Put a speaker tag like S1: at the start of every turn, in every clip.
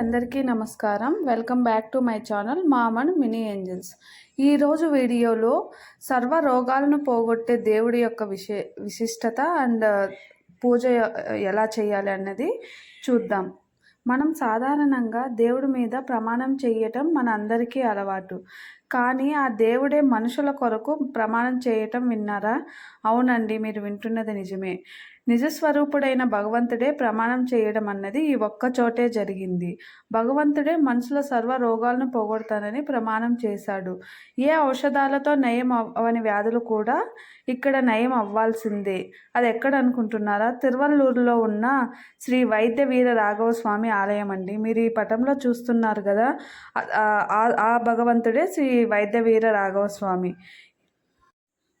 S1: అందరికీ నమస్కారం. Welcome back to my channel mom and mini angels. ఈరోజు వీడియోలో సర్వ రోగాలను పోగొట్టే దేవుడి యొక్క విశే విశిష్టత అండ్ పూజ ఎలా చేయాలి అన్నది చూద్దాం. మనం సాధారణంగా దేవుడి మీద ప్రమాణం చేయటం మన అందరికీ అలవాటు. కానీ ఆ దేవుడే మనుషుల కొరకు ప్రమాణం చేయటం విన్నారా? అవునండి మీరు వింటున్నది నిజమే. నిజస్వరూపుడైన భగవంతుడే ప్రమాణం చేయడం అన్నది ఈ ఒక్క చోటే జరిగింది. భగవంతుడే మనుషుల సర్వ రోగాలను పోగొడతానని ప్రమాణం చేశాడు. ఏ ఔషధాలతో నయం అవని వ్యాధులు కూడా ఇక్కడ నయం అవ్వాల్సిందే. అది ఎక్కడ అనుకుంటున్నారా? తిరువల్లూరులో ఉన్న శ్రీ వైద్య వీర రాఘవ స్వామి ఆలయం అండి. మీరు ఈ పటంలో చూస్తున్నారు కదా ఆ భగవంతుడే శ్రీ వైద్య వీర రాఘవ స్వామి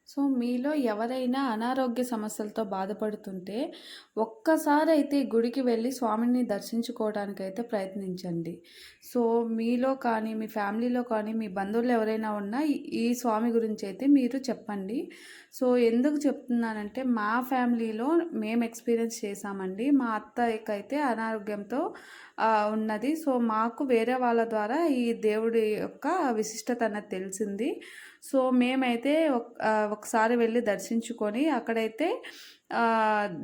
S1: సో మీలో ఎవరైనా అనారోగ్య సమస్యలతో బాధపడుతుంటే ఒక్కసారి అయితే గుడికి వెళ్ళి స్వామిని దర్శించుకోవడానికైతే ప్రయత్నించండి. సో మీలో కానీ మీ ఫ్యామిలీలో కానీ మీ బంధువులు ఎవరైనా ఉన్నా ఈ స్వామి గురించి అయితే మీరు చెప్పండి. సో ఎందుకు చెప్తున్నానంటే మా ఫ్యామిలీలో మేము ఎక్స్పీరియన్స్ చేశామండి. మా అత్తయ్యకైతే అనారోగ్యంతో ఉన్నది. సో మాకు వేరే వాళ్ళ ద్వారా ఈ దేవుడి యొక్క విశిష్టత అన్నది తెలిసింది. సో మేమైతే ఒకసారి వెళ్ళి దర్శించుకొని అక్కడైతే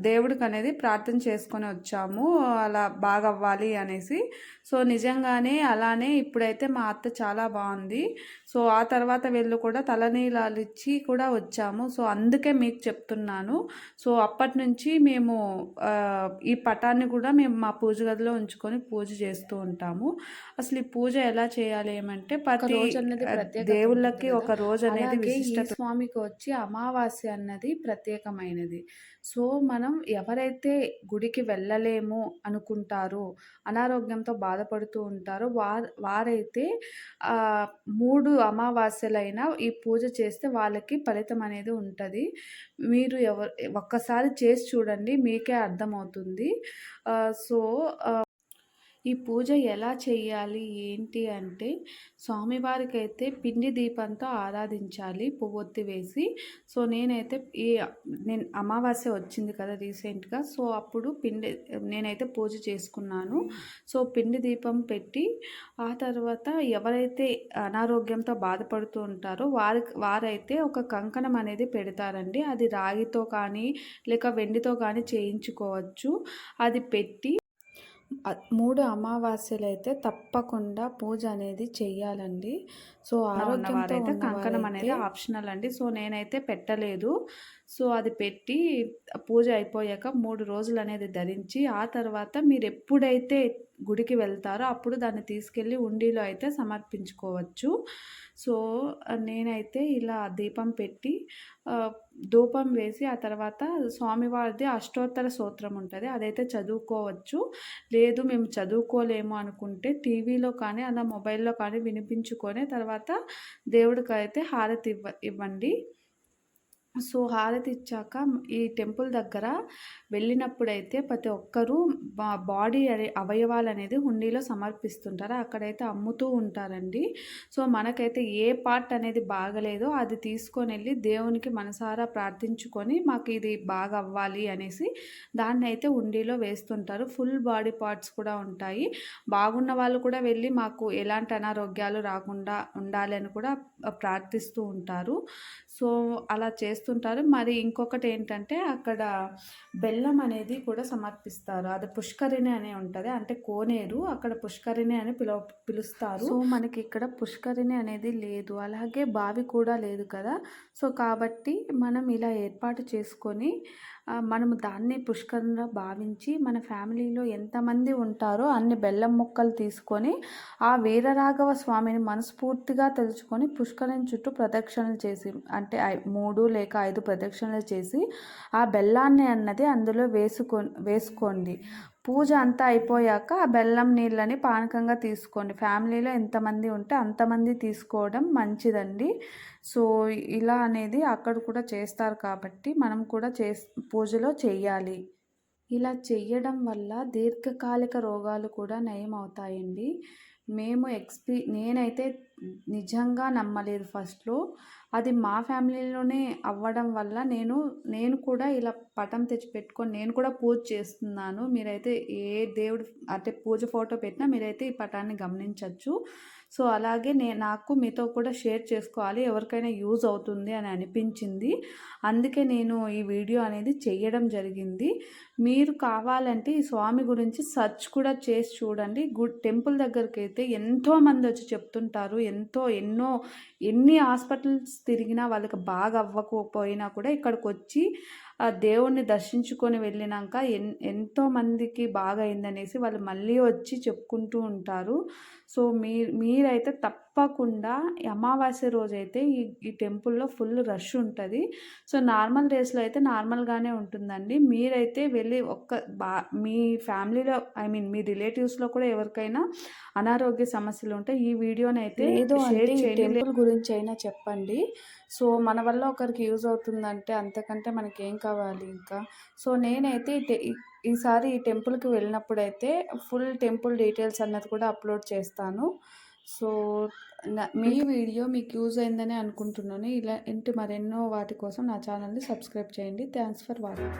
S1: దేవుడికి అనేది ప్రార్థన చేసుకొని వచ్చాము. అలా బాగా అవ్వాలి అనేసి. సో నిజంగానే అలానే ఇప్పుడైతే మా అత్త చాలా బాగుంది. సో ఆ తర్వాత వెళ్ళి కూడా తలనీలాలు ఇచ్చి కూడా వచ్చాము. సో అందుకే మీకు చెప్తున్నాను. సో అప్పటి నుంచి మేము ఈ పటాన్ని కూడా మేము మా పూజ గదిలో ఉంచుకొని పూజ చేస్తూ ఉంటాము. అసలు ఈ పూజ ఎలా చేయాలి ఏమంటే ప్రతి దేవుళ్ళకి ఒక రోజు అనేది స్వామికి వచ్చి అమావాస్య అన్నది ప్రత్యేకమైనది. సో మనం ఎవరైతే గుడికి వెళ్ళలేము అనుకుంటారో అనారోగ్యంతో బాధపడుతూ ఉంటారో వారు వారైతే మూడు అమావాస్యలైనా ఈ పూజ చేస్తే వాళ్ళకి ఫలితం అనేది ఉంటుంది. మీరు ఎవరు ఒక్కసారి చేసి చూడండి మీకే అర్థమవుతుంది. సో ఈ పూజ ఎలా చేయాలి? ఏంటి అంటే స్వామివారికి అయితే పిండి దీపంతో ఆరాధించాలి పువ్వొత్తి వేసి. సో నేనైతే ఈ నేను అమావాస్య వచ్చింది కదా రీసెంట్గా. సో అప్పుడు పిండి నేనైతే పూజ చేసుకున్నాను. సో పిండి దీపం పెట్టి ఆ తర్వాత ఎవరైతే అనారోగ్యంతో బాధపడుతూ ఉంటారో వారి వారైతే ఒక కంకణం అనేది పెడతారండి. అది రాగితో కానీ లేక వెండితో కానీ చేయించుకోవచ్చు. అది పెట్టి మూడు అమావాస్యలు అయితే తప్పకుండా పూజ అనేది చెయ్యాలండి. సో ఆరోగ్యంతో అయితే కంకణం అనేది ఆప్షనల్ అండి. సో నేనైతే పెట్టలేదు. సో అది పెట్టి పూజ అయిపోయాక మూడు రోజులు అనేది ధరించి ఆ తర్వాత మీరు ఎప్పుడైతే గుడికి వెళ్తారో అప్పుడు దాన్ని తీసుకెళ్ళి ఉండిలో అయితే సమర్పించుకోవచ్చు. సో నేనైతే ఇలా దీపం పెట్టి ధూపం వేసి ఆ తర్వాత స్వామివారిది అష్టోత్తర సూత్రం ఉంటుంది. అదైతే చదువుకోవచ్చు. లేదు మేము చదువుకోలేము అనుకుంటే టీవీలో కానీ అలా మొబైల్లో కానీ వినిపించుకొని తర్వాత దేవుడికి అయితే హారతి ఇవ్వ ఇవ్వండి. సో హారతి ఇచ్చాక ఈ టెంపుల్ దగ్గర వెళ్ళినప్పుడైతే ప్రతి ఒక్కరూ బాడీ అవయవాలు అనేది హుండీలో సమర్పిస్తుంటారు. అక్కడైతే అమ్ముతూ ఉంటారండి. సో మనకైతే ఏ పార్ట్ అనేది బాగలేదో అది తీసుకొని వెళ్ళి దేవునికి మనసారా ప్రార్థించుకొని మాకు ఇది బాగా అవ్వాలి అనేసి దాన్ని అయితే హుండీలో వేస్తుంటారు. ఫుల్ బాడీ పార్ట్స్ కూడా ఉంటాయి. బాగున్న వాళ్ళు కూడా వెళ్ళి మాకు ఎలాంటి అనారోగ్యాలు రాకుండా ఉండాలి అని కూడా ప్రార్థిస్తూ ఉంటారు. సో అలా చేస్తుంటారు. మరి ఇంకొకటి ఏంటంటే అక్కడ బెల్లం అనేది కూడా సమర్పిస్తారు. అది పుష్కరిణి అనే ఉంటుంది. అంటే కోనేరు అక్కడ పుష్కరిణి అని పిలవ పిలుస్తారు. సో మనకి ఇక్కడ పుష్కరిణి అనేది లేదు. అలాగే బావి కూడా లేదు కదా. సో కాబట్టి మనం ఇలా ఏర్పాటు చేసుకొని మనము దాన్ని పుష్కరంగా భావించి మన ఫ్యామిలీలో ఎంతమంది ఉంటారో అన్ని బెల్లం ముక్కలు తీసుకొని ఆ వీరరాఘవ స్వామిని మనస్ఫూర్తిగా తెలుసుకొని పుష్కరం చుట్టూ ప్రదక్షిణలు చేసి అంటే మూడు లేక ఐదు ప్రదక్షిణలు చేసి ఆ బెల్లాన్ని అన్నది అందులో వేసుకొని వేసుకోండి. పూజ అంతా అయిపోయాక ఆ బెల్లం నీళ్ళని పానకంగా తీసుకోండి. ఫ్యామిలీలో ఎంతమంది ఉంటే అంతమంది తీసుకోవడం మంచిదండి. సో ఇలా అనేది అక్కడ కూడా చేస్తారు కాబట్టి మనం కూడా చే పూజలో చేయాలి ఇలా చేయడం వల్ల దీర్ఘకాలిక రోగాలు కూడా నయం అవుతాయండి మేము ఎక్స్పీ నేనైతే నిజంగా నమ్మలేదు ఫస్ట్‌లో. అది మా ఫ్యామిలీలోనే అవ్వడం వల్ల నేను, నేను కూడా ఇలా పటం తెచ్చి పెట్టుకొని నేను కూడా పూజ చేస్తున్నాను. మీరైతే ఏ దేవుడు అంటే పూజ ఫోటో పెట్టినా మీరైతే ఈ పటాన్ని గమనించవచ్చు సో, అలాగే నే నాకు మీతో కూడా షేర్ చేసుకోవాలి. ఎవరికైనా యూజ్ అవుతుంది అని అనిపించింది. అందుకే నేను ఈ వీడియో అనేది చేయడం జరిగింది. మీరు కావాలంటే ఈ స్వామి గురించి సెర్చ్ కూడా చేసి చూడండి. గుడ్ టెంపుల్ దగ్గరికైతే ఎంతోమంది వచ్చి చెప్తుంటారు. ఎంతో ఎన్నో ఎన్ని హాస్పిటల్స్ తిరిగినా వాళ్ళకి బాగా అవ్వకపోయినా కూడా ఇక్కడికొచ్చి ఆ దేవుడిని దర్శించుకొని వెళ్ళినాక ఎన్ ఎంతోమందికి బాగా అయిందనేసి వాళ్ళు మళ్ళీ వచ్చి చెప్పుకుంటూ ఉంటారు. సో, మీ మీరైతే తప్పకుండా అమావాస్య రోజైతే ఈ ఈ టెంపుల్‌లో ఫుల్ రష్ ఉంటది. సో, నార్మల్ డేస్‌లో అయితే నార్మల్‌గానే ఉంటుందండి. మీరైతే వెళ్ళి ఒక్క బా మీ ఫ్యామిలీలో ఐ మీన్ మీ రిలేటివ్స్‌లో కూడా ఎవరికైనా అనారోగ్య సమస్యలు ఉంటే ఈ
S2: అంటే ఈ
S1: చేయండి.
S2: టెంపుల్ గురించైనా చెప్పండి. సో, మన వల్ల ఒకరికి యూజ్ అవుతుందంటే అంతకంటే మనకేం కావాలి ఇంకా. సో, నేనైతే ఈసారి ఈ టెంపుల్‌కి వెళ్ళినప్పుడైతే ఫుల్ టెంపుల్ డీటెయిల్స్ అన్నది కూడా అప్‌లోడ్ చేస్తాను. సో మీ వీడియో మీకు యూజ్ అయిందని అనుకుంటున్నాను. ఇలా ఇంటి మరెన్నో వాటి కోసం నా ఛానల్ని సబ్స్క్రైబ్ చేయండి. Thanks for watching.